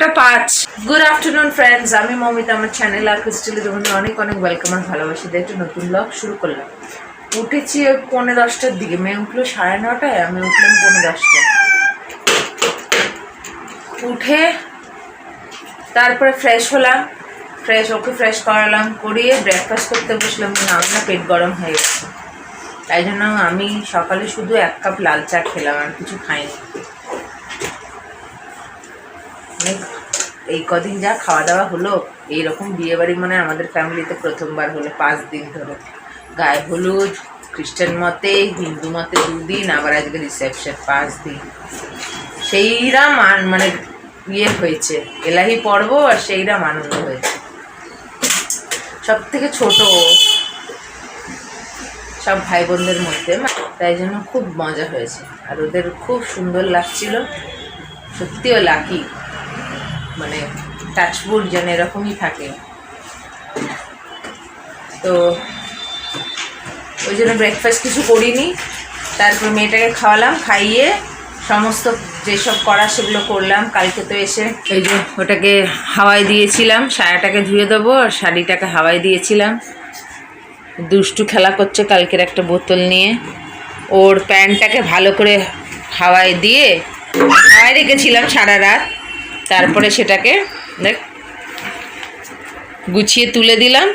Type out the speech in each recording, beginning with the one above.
বারোটা পাঁচ। Good afternoon friends আমি মমিতা, আমার চ্যানেল আর ক্রিস্টালি তোমাদের অনেক অনেক ওয়েলকাম আর ভালোবাসি। দিয়ে একটা নতুন ব্লগ শুরু করলাম। উঠেছি পৌনে দশটার দিকে। মেয়ে উঠল সাড়ে নটায় আমি উঠলাম পৌনে দশটায়। উঠে তারপরে ফ্রেশ হলাম। ফ্রেশ ওকে ফ্রেশ করালাম, করিয়ে ব্রেকফাস্ট করতে বসলাম। না আমার না পেট গরম হয়ে গেছে। তাই জন্য আমি সকালে শুধু এক কাপ লাল চা খেলাম, আর কিছু খাইনি। এই কদিন যা খাওয়া দাওয়া হলো, এইরকম বিয়ে বাড়ি মানে আমাদের ফ্যামিলিতে প্রথমবার হলো, পাঁচ দিন ধরে। গায়ে হলুদ, খ্রিস্টান মতে, হিন্দু মতে দুদিন, আবার আজকে রিসেপশন পাঁচ দিন। সেইরা মান মানে ইয়ে হয়েছে, এলাহি পর্ব আর সেইরা আনন্দ হয়েছে। সব থেকে ছোট সব ভাই বোনদের মধ্যে, তাই জন্য খুব মজা হয়েছে। আর ওদের খুব সুন্দর লাগছিল, সত্যিও লাকি। মানে টাচবুড যেন এরকমই থাকে। তো ওই জন্য ব্রেকফাস্ট কিছু করিনি। তারপর মেয়েটাকে খাওয়ালাম, খাইয়ে সমস্ত যেসব করা সেগুলো করলাম। কালকে তো এসে এই যে ওটাকে হাওয়াই দিয়েছিলাম, সায়াটাকে ধুয়ে দেবো, আর শাড়িটাকে হাওয়াই দিয়েছিলাম। দুষ্টু খেলা করছে কালকের একটা বোতল নিয়ে। ওর প্যান্টটাকে ভালো করে হাওয়ায় দিয়ে হাওয়ায় রেখেছিলাম সারা রাত। তারপরে সেটাকে দেখ, গুছিয়ে তুলে দিলাম।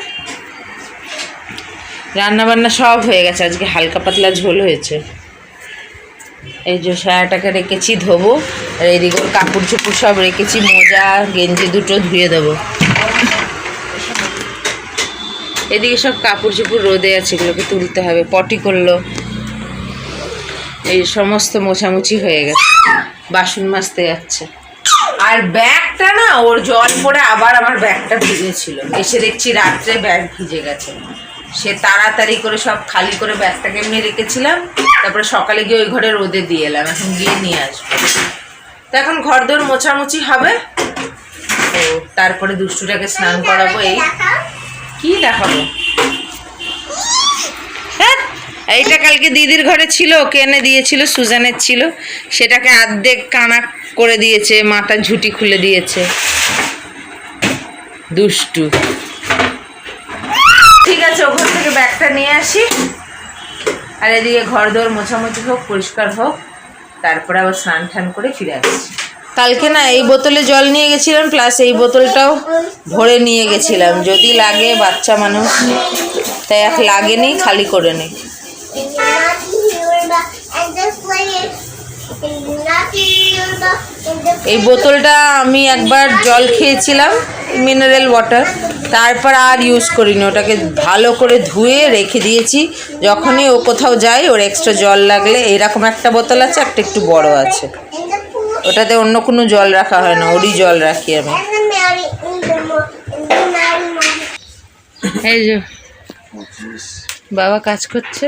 রান্না বান্না সব হয়ে গেছে, আজকে হালকা পাতলা ঝোল হয়েছে। এই যে সায়াটাকে রেখেছি ধোবো, আর এদিকে কাপড় চোপড় সব রেখেছি, মোজা, গেঞ্জি দুটো ধুয়ে দেবো। এদিকে সব কাপড় চোপড় রোদে আছে, এগুলোকে তুলতে হবে, পটি করল। এই সমস্ত মোছামুছি হয়ে গেছে, বাসন মাজতে যাচ্ছে। আর ব্যাগটা না, ওর জল পড়ে আবার আমার ব্যাগটা ভিজেছিল। এসে দেখছি রাত্রে ব্যাগ ভিজে গেছে। সে তাড়াতাড়ি করে সব খালি করে ব্যাগটাকে এমনি রেখেছিলাম, তারপরে সকালে গিয়ে ওই ঘরে রোদে দিয়ে এলাম, এখন গিয়ে নিয়ে আসব। তো এখন ঘর দোর মোছামুছি হবে। তো তারপরে দুষ্টুটাকে স্নান করাবো এই। কি দেখাবো? হ্যাঁ এইটা কালকে দিদির ঘরে ছিল, ওকে এনে দিয়েছিল, সুজানের ছিল। সেটাকে আর্ধেক কানা করে দিয়েছে মাথা ঝুটি খুলে দিয়েছে দুষ্টু ঠিক আছে ওখান থেকে ব্যাগটা নিয়ে আসি আর এদিকে ঘর দোর মোছামুছি হোক পরিষ্কার হোক তারপরে আবার স্নান টান করে ফিরে আসছি কালকে না এই বোতলে জল নিয়ে গেছিলাম প্লাস এই বোতলটাও ভরে নিয়ে গেছিলাম যদি লাগে বাচ্চা মানুষ তাই এক লাগেনি খালি করে নেই এই বোতলটা আমি একবার জল খেয়েছিলাম মিনারেল ওয়াটার তারপর আর ইউজ করিনি, ওটাকে ভালো করে ধুয়ে রেখে দিয়েছি। যখনই ও কোথাও যায়, ওর এক্সট্রা জল লাগলে এরকম একটা বোতল আছে, একটা একটু বড় আছে। ওটাতে অন্য কোনো জল রাখা হয় না, ওরই জল রাখি আমি। এই যে, বাবা কাজ করছে।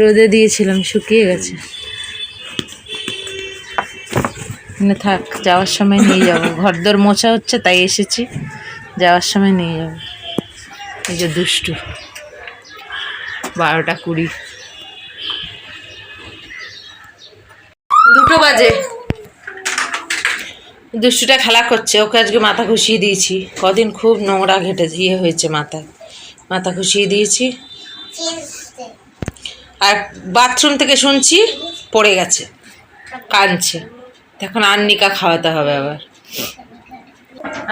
রোদে দিয়েছিলাম, শুকিয়ে গেছে। এখানে থাক, যাওয়ার সময় নিয়ে যাব। ঘরদোর মোছা হচ্ছে, তাই এসেছি। যাওয়ার সময় নিয়ে যাব। এই যে দুষ্টু। বারোটা কুড়ি। দুটো বাজে। দুষ্টুটা খেলা করছে, ওকে আজকে মাথা ঘুষিয়ে দিয়েছি। কদিন খুব নোংরা ঘেটে ইয়ে হয়েছে মাথায়। মাথা ঘুষিয়ে দিয়েছি। আর বাথরুম থেকে শুনছি, পড়ে গেছে, কাঁদছে। এখন আন্নিকা খাওয়াতে হবে আবার।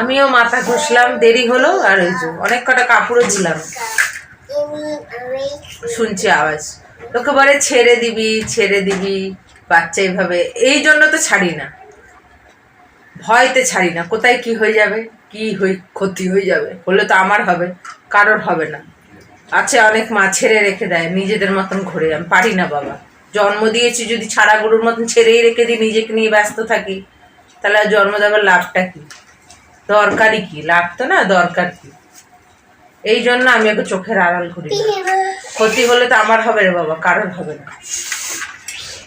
আমিও মাথা ঘষলাম, দেরি হলো, আর ওই যে অনেক কটা কাপড়ও দিলাম শুনছি আওয়াজ। তোকে বলে ছেড়ে দিবি ছেড়ে দিবি, বাচ্চা এইভাবে। এই জন্য তো ছাড়ি না। ভয়তে ছাড়ি না, কোথায় কি হয়ে যাবে, কি হয়ে, ক্ষতি হয়ে যাবে, হলে তো আমার হবে, কারোর হবে না। আছে অনেক মা ছেড়ে রেখে দেয়, নিজেদের মতন ঘুরে, আমি পারি না বাবা। জন্ম দিয়েছি, যদি ছাড়া গরুর মতন ছেড়েই রেখে দিই, নিজেকে নিয়ে ব্যস্ত থাকি, তাহলে আর জন্ম দেওয়ার লাভটা কি? দরকারই কি? লাভ তো না, দরকার কি? এই জন্য আমি ওকে চোখের আড়াল করি। ক্ষতি হলে তো আমার হবে রে বাবা, কারোর হবে না।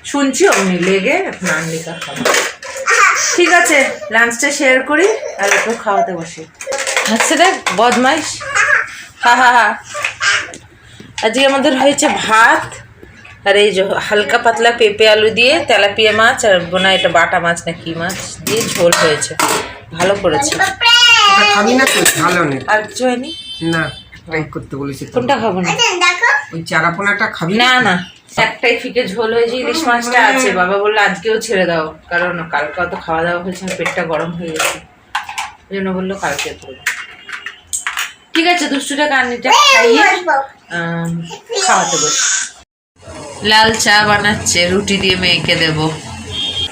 শুনছি অমনি, লেগে নান্নিকা খাব। ঠিক আছে লাঞ্চটা শেয়ার করি, আর ওকে খাওয়াতে বসি। আচ্ছা দেখ, বদমাইশ। হা হা হা। আজকে আমাদের হয়েছে ভাত আর এই যে হালকা পাতলা পেঁপে আলু দিয়ে তেলাপিয়া মাছ আর বোনা এটা বাটা মাছ না কি মাছ দিয়ে ঝোল হয়েছে। ভালো করেছে। খাবি না ভালো নেই। আর কিছু হয়নি? না ট্রাই করতে বলেছি কোনটা খাব না? ওই চারাপোনাটা খাবি না? না একটাই ফিকে ঝোল হয়েছে ইলিশ মাছটা আছে। বাবা বলল আজকেও ছেড়ে দাও। কারণ কালকে অত খাওয়া দাওয়া হয়েছে পেটটা গরম হয়ে গেছে। ওই জন্য বলল কালকে করব। ঠিক আছে দুষ্টুটা কান্নিটা খাইয়ে খাওয়াতে বস লাল চা বানাচ্ছে রুটি দিয়ে মেয়েকে দেব।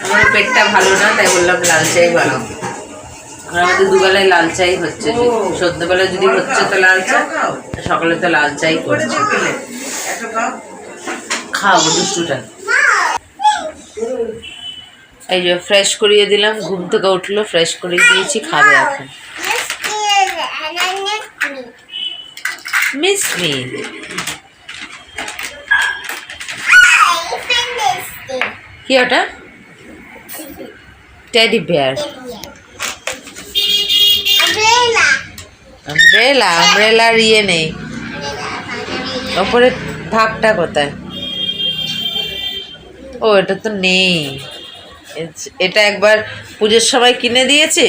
আমার পেটটা ভালো না তাই বললাম লাল চাই বানাও আর আমাদের দুবেলায় লাল চাই হচ্ছে। সন্ধ্যেবেলায় যদি হচ্ছে তো লাল চা সকালে তো লাল চাই করছে। খাওয়াবো দুষ্টুটা। এই যে ফ্রেশ করিয়ে দিলাম ঘুম থেকে উঠল ফ্রেশ করিয়ে দিয়েছি খাবে এখন। মিস মি কি ওটা? টেডি বেয়ার আমব্রেলা আমব্রেলার ইয়ে নেই। ওপরে ভাগটা কোথায়? ও এটা তো নেই। এটা একবার পুজোর সময় কিনে দিয়েছে।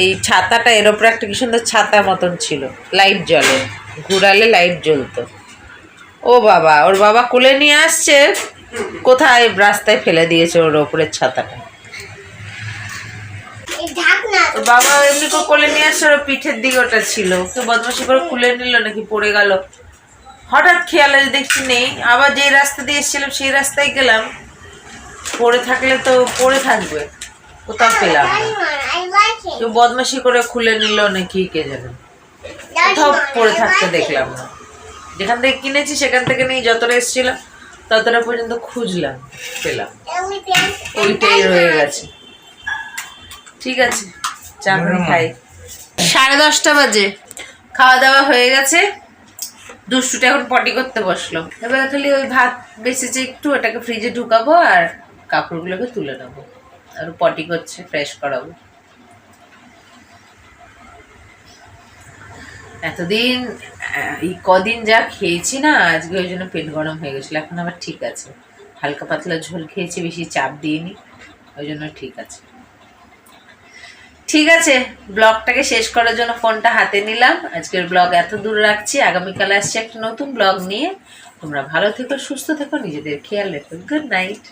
এই ছাতাটা এর ওপরে একটা কি সুন্দর ছাতা মতন ছিল। লাইট জ্বলে। ঘুরালে লাইট জ্বলতো। ও বাবা ওর বাবা কোলে নিয়ে আসছে। কোথায় রাস্তায় ফেলে দিয়েছে ওর ওপরের ছাতাটা? বাবা এমনি করে কোলে নিয়ে আসছে ওর পিঠের দিকে ওটা ছিল। তো বদমাসি করে খুলে নিল নাকি পড়ে গেল। হঠাৎ খেয়াল দেখছি নেই আবার যে রাস্তা দিয়ে এসেছিলাম সেই রাস্তায় গেলাম। পড়ে থাকলে তো পড়ে থাকবে কোথাও পেলাম না। কেউ বদমাসি করে খুলে নিল নাকি কে জানে? কোথাও পড়ে থাকতে দেখলাম না। যেখান থেকে কিনেছি সেখান থেকে নিয়ে যতটা এসেছিলাম ততটা পর্যন্ত খুঁজলাম পেলাম। ওইটাই রয়ে গেছে। ঠিক আছে চা করে খাই। সাড়ে দশটা বাজে। খাওয়া দাওয়া হয়ে গেছে। দুষ্টুটা এখন পটি করতে বসল। এবার খালি ওই ভাত বেঁচেছে একটু ওটাকে ফ্রিজে ঢুকাবো আর কাপড়গুলোকে তুলে নেব। আর পটি করছে ফ্রেশ করাবো। এতদিন এই কদিন যা খেয়েছি না, আজকে ওই জন্য পেট গরম হয়ে গেছিল। এখন আবার ঠিক আছে। হালকা পাতলা ঝোল খেয়েছি, বেশি চাপ দিইনি। ওই জন্য ঠিক আছে। ঠিক আছে, ব্লগটাকে শেষ করার জন্য ফোনটা হাতে নিলাম। আজকের ব্লগ এত দূর রাখছি। আগামীকাল আসছে একটা নতুন ব্লগ নিয়ে। তোমরা ভালো থেকো, সুস্থ থেকো, নিজেদের খেয়াল রেখো। Good night